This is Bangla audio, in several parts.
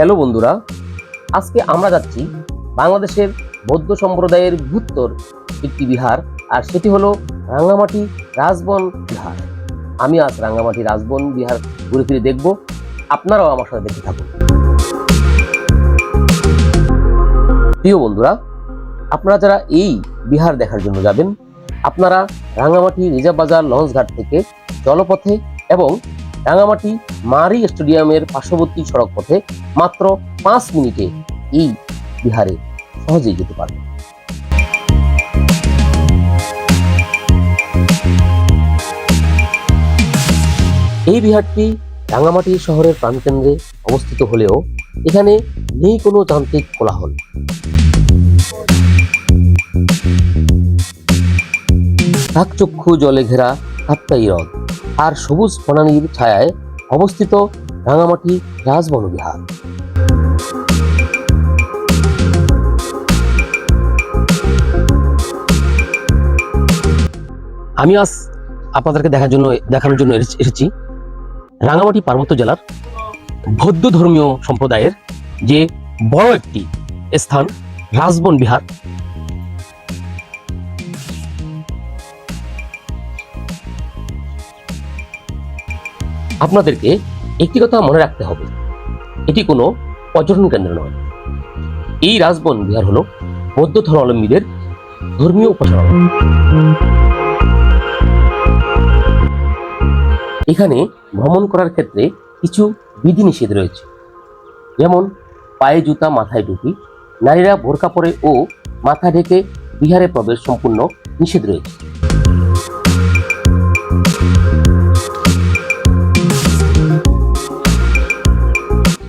হ্যালো বন্ধুরা, আজকে আমরা যাচ্ছি বাংলাদেশের বৌদ্ধ সম্প্রদায়ের ভূত্তর একটি বিহার, আর সেটি হলো রাঙ্গামাটি রাজবন বিহার। আমি আজ রাঙ্গামাটি রাজবন বিহার ঘুরে ফিরে দেখব, আপনারাও আমার সাথে দেখতে থাকুন। প্রিয় বন্ধুরা, আপনারা যারা এই বিহার দেখার জন্য যাবেন, আপনারা রাঙ্গামাটি রিজার্ভ বাজার লঞ্চ ঘাট থেকে জলপথে এবং রাঙ্গামাটি মারি স্টেডিয়ামের পার্শ্ববর্তী সড়ক পথে মাত্র পাঁচ মিনিটে এই বিহারে সহজেই যেতে পারবেন এই বিহারটি রাঙ্গামাটি শহরের প্রাণকেন্দ্রে অবস্থিত হলেও এখানে নেই কোনো যান্ত্রিক কোলাহল। কাকচক্ষু জলে ঘেরা কাপ্তাই হ্রদ আর সবুজ বনানীর ছায়ায় অবস্থিত রাঙামাটি রাজবন বিহার। আমি আজ আপনাদেরকে দেখার জন্য দেখানোর জন্য এসে- এসেছি রাঙামাটি পার্বত্য জেলার বৌদ্ধ ধর্মীয় সম্প্রদায়ের যে বড় একটি স্থান, রাজবন বিহার। আপনাদেরকে একটি কথা মনে রাখতে হবে। এটি কোনো পর্যটন কেন্দ্র নয়। এই রাজবন বিহার হল বৌদ্ধ ধর্মাবলম্বীদের ধর্মীয় উপাসনালয়। এখানে ভ্রমণ করার ক্ষেত্রে কিছু বিধিনিষেধ রয়েছে। যেমন, পায়ে জুতা মাথায় টুপি, নারীরা বোরকা পরে ও মাথা ঢেকে বিহারে প্রবেশ সম্পূর্ণ নিষেধ রয়েছে।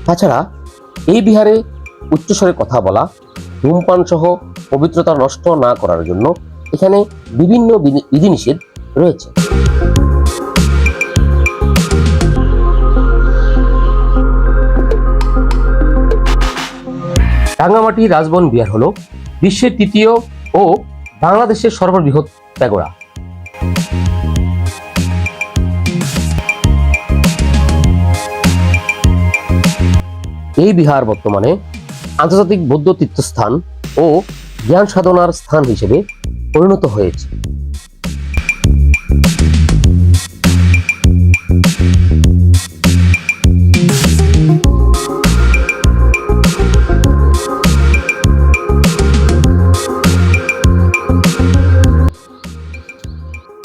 তাছাড়া এই বিহারে উচ্চস্বরে কথা বলা, ধূমপান সহ পবিত্রতা নষ্ট না করার জন্য এখানে বিভিন্ন বিধি- বিধিনিষেধ রয়েছে। রাঙ্গামাটি রাজবন বিহার হল বিশ্বের তৃতীয় ও বাংলাদেশের সর্ববৃহৎ প্যাগোড়া। এই বিহার বর্তমানে আন্তর্জাতিক বৌদ্ধ তীর্থস্থান ও জ্ঞান সাধনার স্থান হিসেবে পরিণত হয়েছে।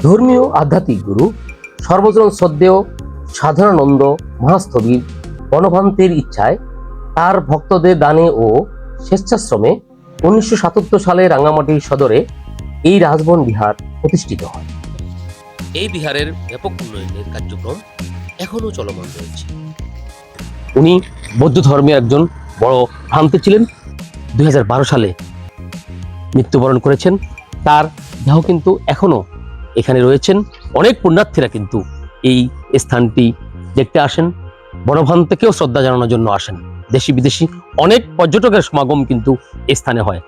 ধর্মীয় আধ্যাত্মিক গুরু সর্বজন শ্রদ্ধেয় সাধারণানন্দ মহাস্থবির বনভান্তের ইচ্ছায় তার ভক্তদের দানে ও স্বেচ্ছাশ্রমে উনিশশো সাতাত্তর সালে রাঙ্গামাটি সদরে এই রাজবন বিহার প্রতিষ্ঠিত হয়। এই বিহারের ব্যাপক উন্নয়নের কার্যক্রম এখনও চলমান রয়েছে। উনি বৌদ্ধ ধর্মের একজন বড় ভ্রান্ত ছিলেন। দুই হাজার বারো সালে মৃত্যুবরণ করেছেন। তার দেহ কিন্তু এখনও এখানে রয়েছেন। অনেক পুণ্যার্থীরা কিন্তু এই স্থানটি দেখতে আসেন। বনভান্তকেও শ্রদ্ধা জানানোর জন্য আসেন। দেশি বিদেশি অনেক পর্যটকের সমাগম কিন্তু স্থানে হয়।